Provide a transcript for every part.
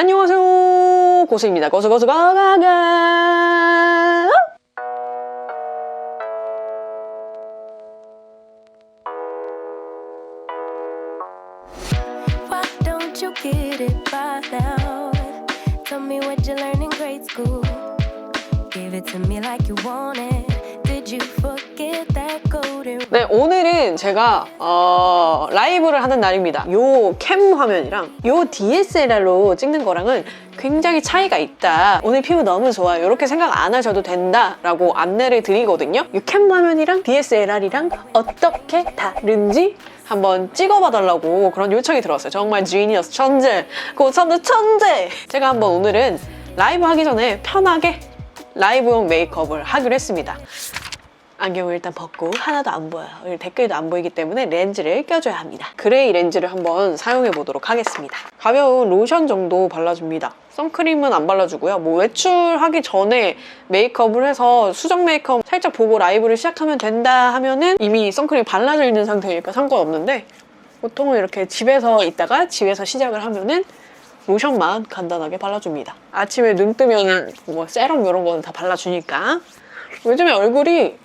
안녕하세요 고수입니다 고수고수 school. Give it to me like you want it. Did you? 네 오늘은 제가 어, 라이브를 하는 날입니다. 요 캠 화면이랑 요 DSLR로 찍는 거랑은 굉장히 차이가 있다. 오늘 피부 너무 좋아요 이렇게 생각 안 하셔도 된다 라고 안내를 드리거든요. 이 캠 화면이랑 DSLR이랑 어떻게 다른지 한번 찍어봐 달라고 그런 요청이 들어왔어요. 정말 지니어스 천재. 고참도 천재! 제가 한번 오늘은 라이브 하기 전에 편하게 라이브용 메이크업을 하기로 했습니다 안경을 일단 벗고 하나도 안 보여요. 댓글도 안 보이기 때문에 렌즈를 껴줘야 합니다. 그레이 렌즈를 한번 사용해 보도록 하겠습니다. 가벼운 로션 정도 발라줍니다. 선크림은 안 발라주고요. 뭐 외출하기 전에 메이크업을 해서 수정 메이크업 살짝 보고 라이브를 시작하면 된다 하면은 이미 선크림 발라져 있는 상태니까 상관없는데 보통은 이렇게 집에서 있다가 집에서 시작을 하면은 로션만 간단하게 발라줍니다. 아침에 눈 뜨면 뭐 세럼 이런 거는 다 발라주니까 요즘에 얼굴이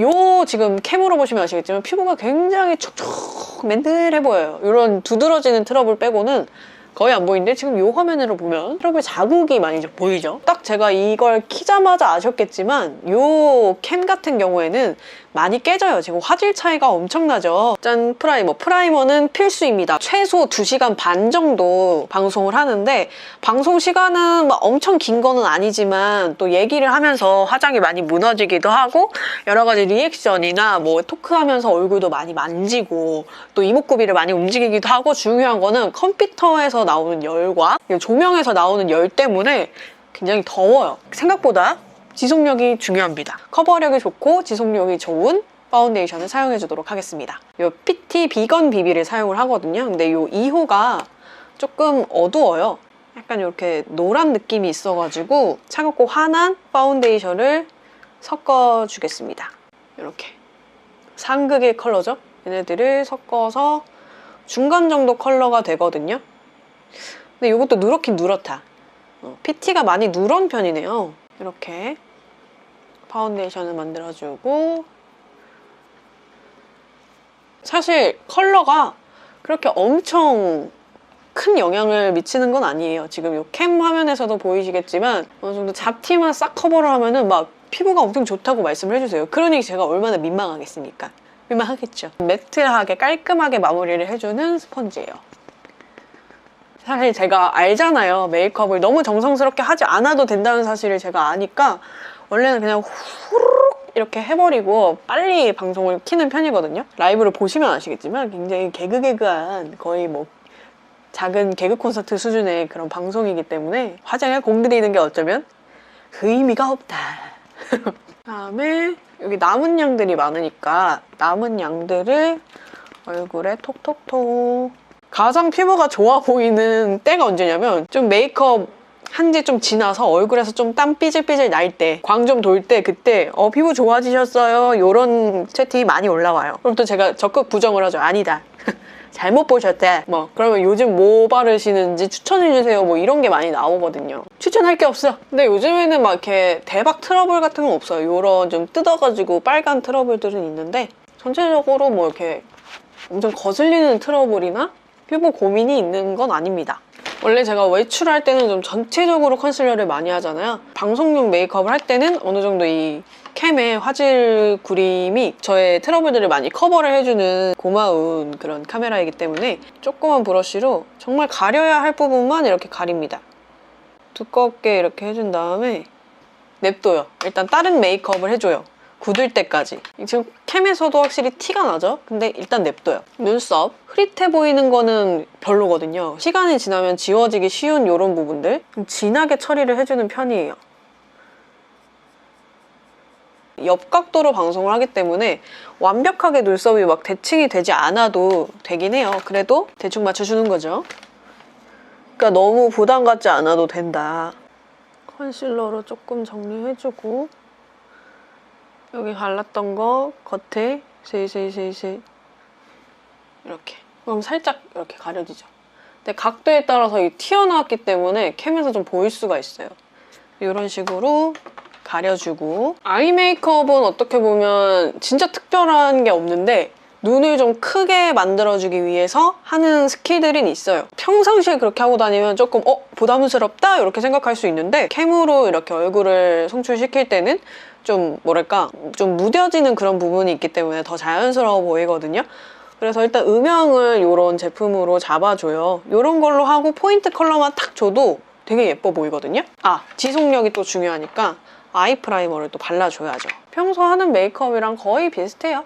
요 지금 캠으로 보시면 아시겠지만 피부가 굉장히 촉촉 맨들해 보여요. 이런 두드러지는 트러블 빼고는 거의 안 보이는데 지금 요 화면으로 보면 트러블 자국이 많이 보이죠? 딱 제가 이걸 키자마자 아셨겠지만 요캠 같은 경우에는 많이 깨져요. 지금 화질 차이가 엄청나죠. 짠 프라이머. 프라이머는 필수입니다. 최소 2시간 반 정도 방송을 하는데 방송 시간은 막 엄청 긴 거는 아니지만 또 얘기를 하면서 화장이 많이 무너지기도 하고 여러 가지 리액션이나 뭐 토크하면서 얼굴도 많이 만지고 또 이목구비를 많이 움직이기도 하고 중요한 거는 컴퓨터에서 나오는 열과 조명에서 나오는 열 때문에 굉장히 더워요. 생각보다 지속력이 중요합니다. 커버력이 좋고 지속력이 좋은 파운데이션을 사용해 주도록 하겠습니다. 이 PT 비건 비비를 사용을 하거든요. 근데 이 2호가 조금 어두워요. 약간 이렇게 노란 느낌이 있어가지고 차갑고 환한 파운데이션을 섞어 주겠습니다. 이렇게 상극의 컬러죠. 얘네들을 섞어서 중간 정도 컬러가 되거든요. 근데 이것도 누렇긴 누렇다. 어, PT가 많이 누런 편이네요. 이렇게 파운데이션을 만들어주고 사실 컬러가 그렇게 엄청 큰 영향을 미치는 건 아니에요. 지금 이 캠 화면에서도 보이시겠지만 어느 정도 잡티만 싹 커버를 하면은 막 피부가 엄청 좋다고 말씀을 해주세요. 그러니 제가 얼마나 민망하겠습니까? 민망하겠죠. 매트하게 깔끔하게 마무리를 해주는 스펀지예요. 사실 제가 알잖아요. 메이크업을 너무 정성스럽게 하지 않아도 된다는 사실을 제가 아니까 원래는 그냥 후루룩 이렇게 해버리고 빨리 방송을 키는 편이거든요. 라이브를 보시면 아시겠지만 굉장히 개그개그한 거의 뭐 작은 개그 콘서트 수준의 그런 방송이기 때문에 화장에 공들이는 게 어쩌면 그 의미가 없다. 다음에 여기 남은 양들이 많으니까 남은 양들을 얼굴에 톡톡톡 가장 피부가 좋아 보이는 때가 언제냐면 좀 메이크업 한지 좀 지나서 얼굴에서 좀 땀 삐질삐질 날 때, 광 좀 돌 때, 그때 어 피부 좋아지셨어요. 이런 채팅이 많이 올라와요. 그럼 또 제가 적극 부정을 하죠. 아니다. 잘못 보셨대. 뭐 그러면 요즘 뭐 바르시는지 추천해주세요. 뭐 이런 게 많이 나오거든요. 추천할 게 없어. 근데 요즘에는 막 이렇게 대박 트러블 같은 건 없어요. 요런 좀 뜯어가지고 빨간 트러블들은 있는데 전체적으로 뭐 이렇게 엄청 거슬리는 트러블이나 피부 고민이 있는 건 아닙니다. 원래 제가 외출할 때는 좀 전체적으로 컨실러를 많이 하잖아요. 방송용 메이크업을 할 때는 어느 정도 이 캠의 화질 구림이 저의 트러블들을 많이 커버를 해주는 고마운 그런 카메라이기 때문에 조그만 브러쉬로 정말 가려야 할 부분만 이렇게 가립니다. 두껍게 이렇게 해준 다음에 냅둬요. 일단 다른 메이크업을 해줘요. 굳을 때까지. 지금 캠에서도 확실히 티가 나죠? 근데 일단 냅둬요. 눈썹. 흐릿해 보이는 거는 별로거든요. 시간이 지나면 지워지기 쉬운 이런 부분들. 좀 진하게 처리를 해주는 편이에요. 옆각도로 방송을 하기 때문에 완벽하게 눈썹이 막 대칭이 되지 않아도 되긴 해요. 그래도 대충 맞춰주는 거죠. 그러니까 너무 부담 갖지 않아도 된다. 컨실러로 조금 정리해주고 여기 갈랐던 거 겉에 세이세이세이세이 이렇게. 그럼 살짝 이렇게 가려지죠. 근데 각도에 따라서 이 튀어나왔기 때문에 캠에서 좀 보일 수가 있어요. 이런 식으로 가려주고. 아이 메이크업은 어떻게 보면 진짜 특별한 게 없는데 눈을 좀 크게 만들어주기 위해서 하는 스킬들은 있어요. 평상시에 그렇게 하고 다니면 조금 어? 부담스럽다? 이렇게 생각할 수 있는데 캠으로 이렇게 얼굴을 송출시킬 때는 좀 뭐랄까 좀 무뎌지는 그런 부분이 있기 때문에 더 자연스러워 보이거든요. 그래서 일단 음영을 이런 제품으로 잡아줘요. 이런 걸로 하고 포인트 컬러만 탁 줘도 되게 예뻐 보이거든요. 아, 지속력이 또 중요하니까 아이 프라이머를 또 발라줘야죠. 평소 하는 메이크업이랑 거의 비슷해요.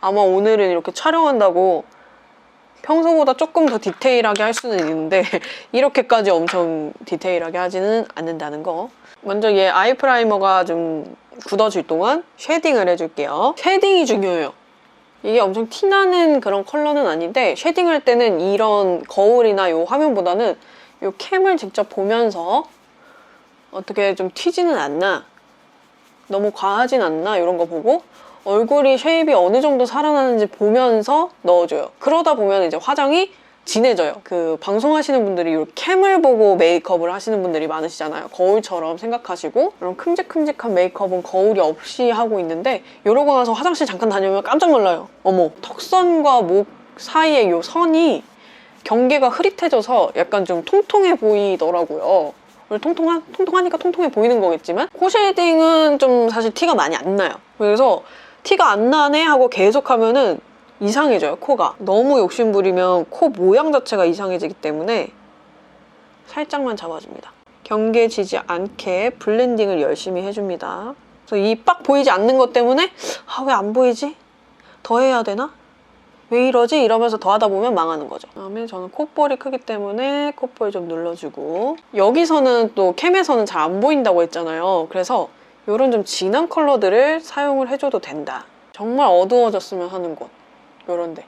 아마 오늘은 이렇게 촬영한다고 평소보다 조금 더 디테일하게 할 수는 있는데 이렇게까지 엄청 디테일하게 하지는 않는다는 거. 먼저 얘 아이 프라이머가 좀 굳어질 동안 쉐딩을 해줄게요. 쉐딩이 중요해요. 이게 엄청 티나는 그런 컬러는 아닌데 쉐딩할 때는 이런 거울이나 요 화면보다는 요 캠을 직접 보면서 어떻게 좀 튀지는 않나 너무 과하진 않나 이런 거 보고 얼굴이 쉐입이 어느 정도 살아나는지 보면서 넣어줘요. 그러다 보면 이제 화장이 진해져요. 그 방송하시는 분들이 이 캠을 보고 메이크업을 하시는 분들이 많으시잖아요. 거울처럼 생각하시고 이런 큼직큼직한 메이크업은 거울이 없이 하고 있는데 이러고 나서 화장실 잠깐 다녀오면 깜짝 놀라요. 어머 턱선과 목 사이에 이 선이 경계가 흐릿해져서 약간 좀 통통해 보이더라고요. 통통한, 통통하니까 통통해 보이는 거겠지만 코 쉐이딩은 좀 사실 티가 많이 안 나요. 그래서 티가 안 나네 하고 계속 하면은 이상해져요, 코가. 너무 욕심부리면 코 모양 자체가 이상해지기 때문에 살짝만 잡아줍니다. 경계 지지 않게 블렌딩을 열심히 해줍니다. 그래서 이 빡 보이지 않는 것 때문에 아, 왜 안 보이지? 더 해야 되나? 왜 이러지? 이러면서 더 하다 보면 망하는 거죠. 그다음에 저는 콧볼이 크기 때문에 콧볼 좀 눌러주고 여기서는 또 캠에서는 잘 안 보인다고 했잖아요. 그래서 이런 좀 진한 컬러들을 사용을 해줘도 된다. 정말 어두워졌으면 하는 곳. 요런데.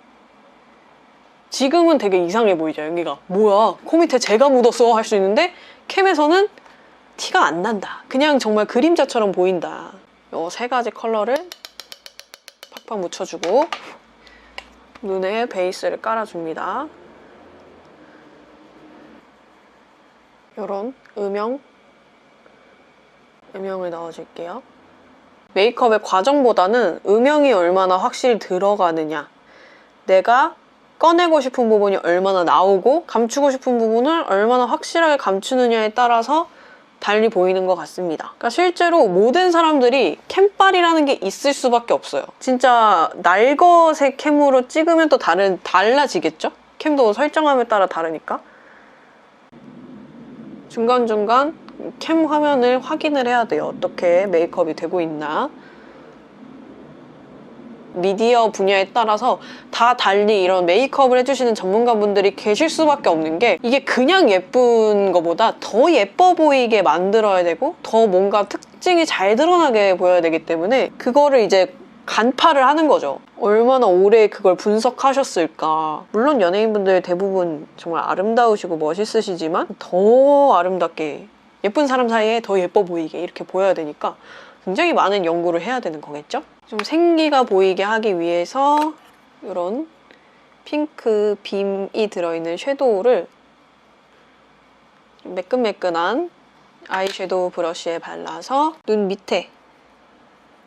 지금은 되게 이상해 보이죠, 여기가. 뭐야, 코 밑에 제가 묻었어 할 수 있는데 캠에서는 티가 안 난다. 그냥 정말 그림자처럼 보인다. 요 세 가지 컬러를 팍팍 묻혀주고 눈에 베이스를 깔아줍니다. 요런 음영, 음영을 넣어줄게요. 메이크업의 과정보다는 음영이 얼마나 확실히 들어가느냐. 내가 꺼내고 싶은 부분이 얼마나 나오고 감추고 싶은 부분을 얼마나 확실하게 감추느냐에 따라서 달리 보이는 것 같습니다. 그러니까 실제로 모든 사람들이 캠빨이라는 게 있을 수밖에 없어요. 진짜 날것의 캠으로 찍으면 또 다른 달라지겠죠? 캠도 설정함에 따라 다르니까. 중간중간 캠 화면을 확인을 해야 돼요. 어떻게 메이크업이 되고 있나. 미디어 분야에 따라서 다 달리 이런 메이크업을 해주시는 전문가분들이 계실 수밖에 없는 게 이게 그냥 예쁜 것보다 더 예뻐 보이게 만들어야 되고 더 뭔가 특징이 잘 드러나게 보여야 되기 때문에 그거를 이제 간파를 하는 거죠. 얼마나 오래 그걸 분석하셨을까. 물론 연예인분들 대부분 정말 아름다우시고 멋있으시지만 더 아름답게 예쁜 사람 사이에 더 예뻐 보이게 이렇게 보여야 되니까 굉장히 많은 연구를 해야 되는 거겠죠? 좀 생기가 보이게 하기 위해서 이런 핑크 빔이 들어있는 섀도우를 매끈매끈한 아이섀도우 브러쉬에 발라서 눈 밑에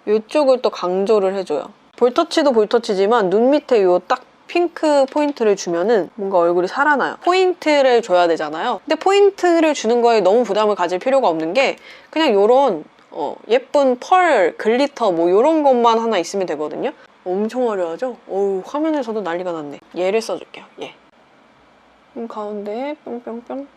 이쪽을 또 강조를 해줘요. 볼터치도 볼터치지만 눈 밑에 요딱 핑크 포인트를 주면은 뭔가 얼굴이 살아나요. 포인트를 줘야 되잖아요. 근데 포인트를 주는 거에 너무 부담을 가질 필요가 없는 게 그냥 요런 어, 예쁜 펄, 글리터 뭐 이런 것만 하나 있으면 되거든요. 엄청 화려하죠? 어우 화면에서도 난리가 났네. 얘를 써줄게요. 얘. 음, 가운데에 뿅뿅뿅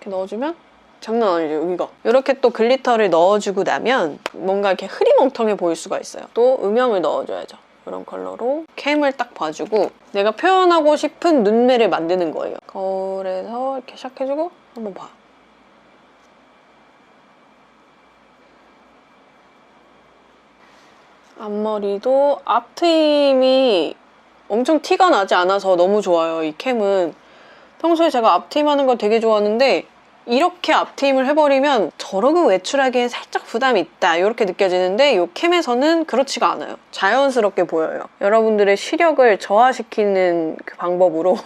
이렇게 넣어주면 장난 아니죠 여기가. 이렇게 또 글리터를 넣어주고 나면 뭔가 이렇게 흐리멍텅해 보일 수가 있어요. 또 음영을 넣어줘야죠. 이런 컬러로 캠을 딱 봐주고 내가 표현하고 싶은 눈매를 만드는 거예요. 거울에서 이렇게 시작해주고 한번 봐. 앞머리도 앞트임이 엄청 티가 나지 않아서 너무 좋아요. 이 캠은 평소에 제가 앞트임 하는 걸 되게 좋아하는데 이렇게 앞트임을 해버리면 저러고 외출하기엔 살짝 부담이 있다 이렇게 느껴지는데 이 캠에서는 그렇지가 않아요. 자연스럽게 보여요. 여러분들의 시력을 저하시키는 그 방법으로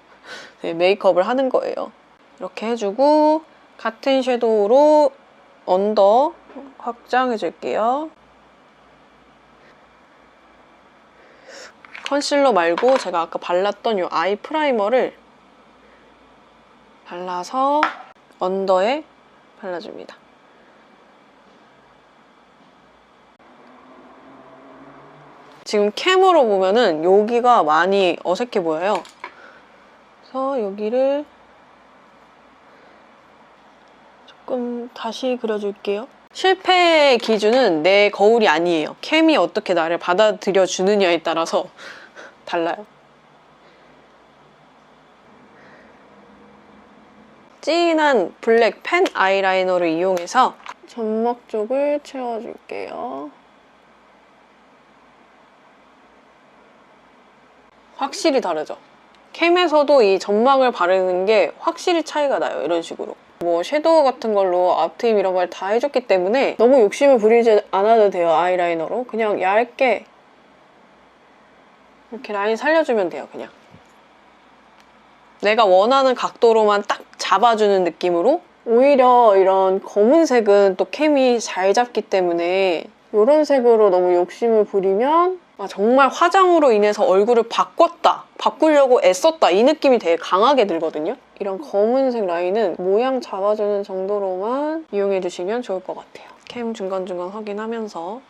네, 메이크업을 하는 거예요. 이렇게 해주고 같은 섀도우로 언더 확장해 줄게요. 컨실러 말고 제가 아까 발랐던 이 아이 프라이머를 발라서 언더에 발라줍니다. 지금 캠으로 보면은 여기가 많이 어색해 보여요. 그래서 여기를 조금 다시 그려줄게요. 실패의 기준은 내 거울이 아니에요. 캠이 어떻게 나를 받아들여 주느냐에 따라서 달라요. 진한 블랙 펜 아이라이너를 이용해서 점막 쪽을 채워줄게요. 확실히 다르죠? 캠에서도 이 점막을 바르는 게 확실히 차이가 나요. 이런 식으로. 뭐 섀도우 같은 걸로 앞트임 이런 걸 다 해줬기 때문에 너무 욕심을 부리지 않아도 돼요. 아이라이너로. 그냥 얇게 이렇게 라인 살려주면 돼요. 그냥. 내가 원하는 각도로만 딱 잡아주는 느낌으로? 오히려 이런 검은색은 또 캠이 잘 잡기 때문에 이런 색으로 너무 욕심을 부리면 아, 정말 화장으로 인해서 얼굴을 바꿨다 바꾸려고 애썼다 이 느낌이 되게 강하게 들거든요? 이런 검은색 라인은 모양 잡아주는 정도로만 이용해 주시면 좋을 것 같아요. 캠 중간중간 확인하면서.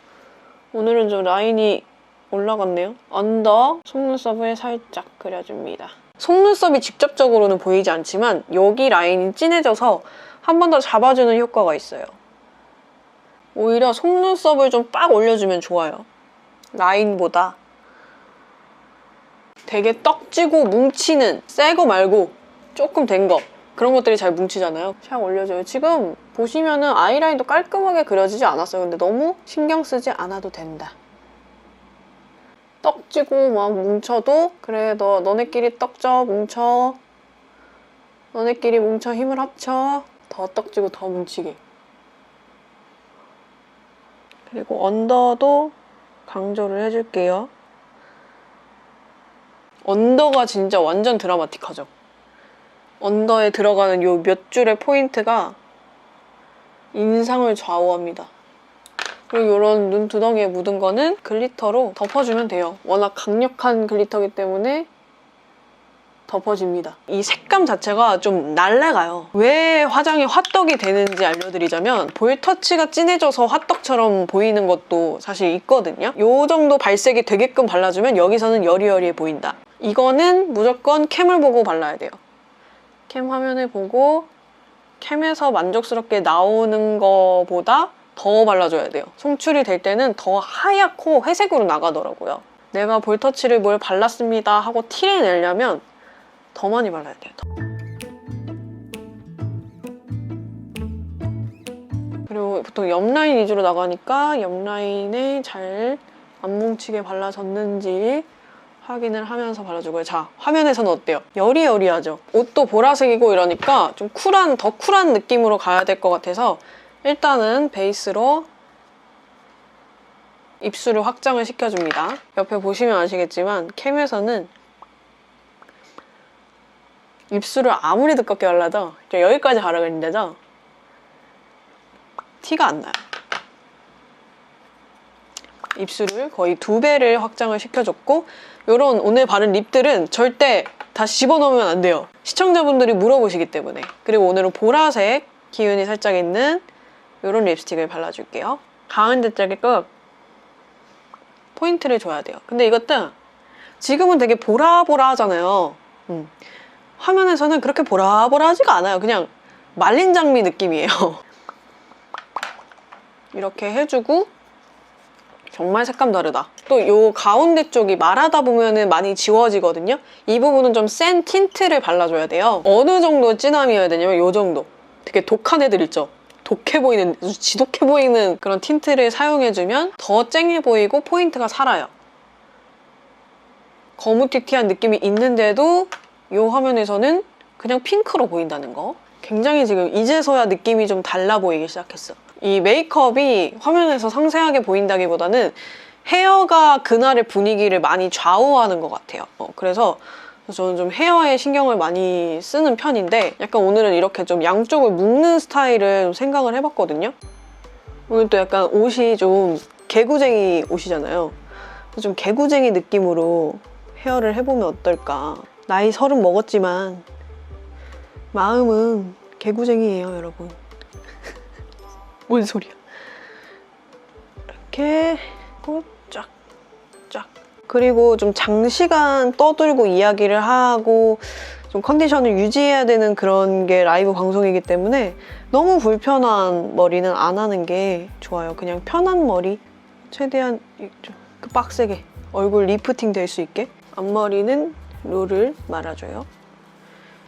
오늘은 좀 라인이 올라갔네요. 언더 속눈썹을 살짝 그려줍니다 속눈썹이 직접적으로는 보이지 않지만 여기 라인이 진해져서 한 번 더 잡아주는 효과가 있어요. 오히려 속눈썹을 좀 빡 올려주면 좋아요. 라인보다. 되게 떡지고 뭉치는 새거 말고 조금 된 거. 그런 것들이 잘 뭉치잖아요. 샥 올려줘요. 지금 보시면은 아이라인도 깔끔하게 그려지지 않았어요. 근데 너무 신경 쓰지 않아도 된다. 떡지고 막 뭉쳐도 그래 너 너네끼리 떡져 뭉쳐. 너네끼리 뭉쳐 힘을 합쳐. 더 떡지고 더 뭉치게. 그리고 언더도 강조를 해줄게요. 언더가 진짜 완전 드라마틱하죠. 언더에 들어가는 요 몇 줄의 포인트가 인상을 좌우합니다 그리고 이런 눈 두덩이에 묻은 거는 글리터로 덮어주면 돼요. 워낙 강력한 글리터기 때문에 덮어집니다. 이 색감 자체가 좀 날래가요. 왜 화장이 화떡이 되는지 알려드리자면 볼 터치가 진해져서 화떡처럼 보이는 것도 사실 있거든요. 이 정도 발색이 되게끔 발라주면 여기서는 여리여리해 보인다. 이거는 무조건 캠을 보고 발라야 돼요. 캠 화면을 보고 캠에서 만족스럽게 나오는 거보다 더 발라줘야 돼요. 송출이 될 때는 더 하얗고 회색으로 나가더라고요. 내가 볼터치를 뭘 발랐습니다 하고 티를 내려면 더 많이 발라야 돼요. 더. 그리고 보통 옆라인 위주로 나가니까 옆라인에 잘 안 뭉치게 발라졌는지 확인을 하면서 발라주고요. 자, 화면에서는 어때요? 여리여리하죠? 옷도 보라색이고 이러니까 좀 쿨한, 더 쿨한 느낌으로 가야 될 것 같아서 일단은 베이스로 입술을 확장을 시켜줍니다. 옆에 보시면 아시겠지만 캠에서는 입술을 아무리 두껍게 발라도 여기까지 바르는데죠 티가 안 나요. 입술을 거의 두 배를 확장을 시켜줬고 이런 오늘 바른 립들은 절대 다시 집어넣으면 안 돼요. 시청자분들이 물어보시기 때문에 그리고 오늘은 보라색 기운이 살짝 있는 이런 립스틱을 발라줄게요. 가운데 쪽에 꼭 포인트를 줘야 돼요. 근데 이것도 지금은 되게 보라보라 하잖아요. 음. 화면에서는 그렇게 보라보라 하지가 않아요. 그냥 말린 장미 느낌이에요. 이렇게 해주고 정말 색감 다르다. 또 이 가운데 쪽이 말하다 보면은 많이 지워지거든요. 이 부분은 좀 센 틴트를 발라줘야 돼요. 어느 정도 진함이어야 되냐면 이 정도. 되게 독한 애들 있죠. 독해 보이는, 지독해 보이는 그런 틴트를 사용해주면 더 쨍해 보이고 포인트가 살아요. 거무튀튀한 느낌이 있는데도 이 화면에서는 그냥 핑크로 보인다는 거. 굉장히 지금 이제서야 느낌이 좀 달라 보이기 시작했어. 이 메이크업이 화면에서 상세하게 보인다기보다는 헤어가 그날의 분위기를 많이 좌우하는 것 같아요. 어, 그래서 저는 좀 헤어에 신경을 많이 쓰는 편인데 약간 오늘은 이렇게 좀 양쪽을 묶는 스타일을 좀 생각을 해봤거든요. 오늘 또 약간 옷이 좀 개구쟁이 옷이잖아요. 좀 개구쟁이 느낌으로 헤어를 해보면 어떨까. 나이 서른 먹었지만 마음은 개구쟁이에요, 여러분. 뭔 소리야? 이렇게 쫙. 그리고 좀 장시간 떠들고 이야기를 하고 좀 컨디션을 유지해야 되는 그런 게 라이브 방송이기 때문에 너무 불편한 머리는 안 하는 게 좋아요. 그냥 편한 머리. 최대한 이- 좀그 빡세게 얼굴 리프팅 될 수 있게. 앞머리는 롤을 말아줘요.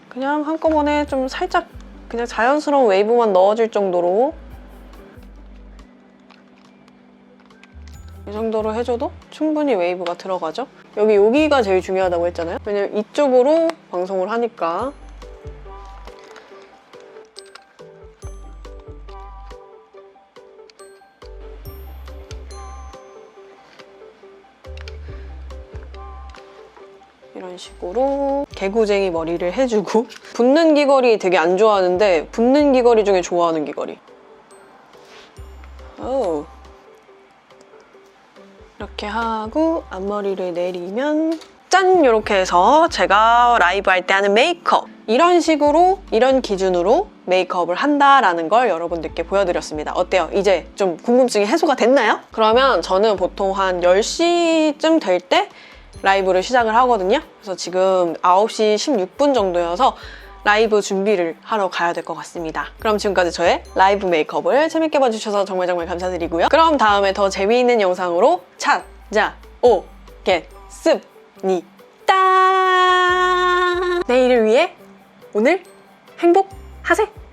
그냥 한꺼번에 좀 살짝 그냥 자연스러운 웨이브만 넣어줄 정도로 이 정도로 해줘도 충분히 웨이브가 들어가죠. 여기 여기가 제일 중요하다고 했잖아요. 왜냐면 이쪽으로 방송을 하니까 이런 식으로 개구쟁이 머리를 해주고 붙는 귀걸이 되게 안 좋아하는데 붙는 귀걸이 중에 좋아하는 귀걸이 오. 이렇게 하고 앞머리를 내리면 짠! 이렇게 해서 제가 라이브 할 때 하는 메이크업 이런 식으로 이런 기준으로 메이크업을 한다라는 걸 여러분들께 보여드렸습니다. 어때요? 이제 좀 궁금증이 해소가 됐나요? 그러면 저는 보통 한 10시쯤 될 때 라이브를 시작을 하거든요. 그래서 지금 9시 16분 정도여서 라이브 준비를 하러 가야 될 것 같습니다. 그럼 지금까지 저의 라이브 메이크업을 재밌게 봐주셔서 정말 정말 감사드리고요. 그럼 다음에 더 재미있는 영상으로 찾아오겠습니다. 내일을 위해 오늘 행복하세요.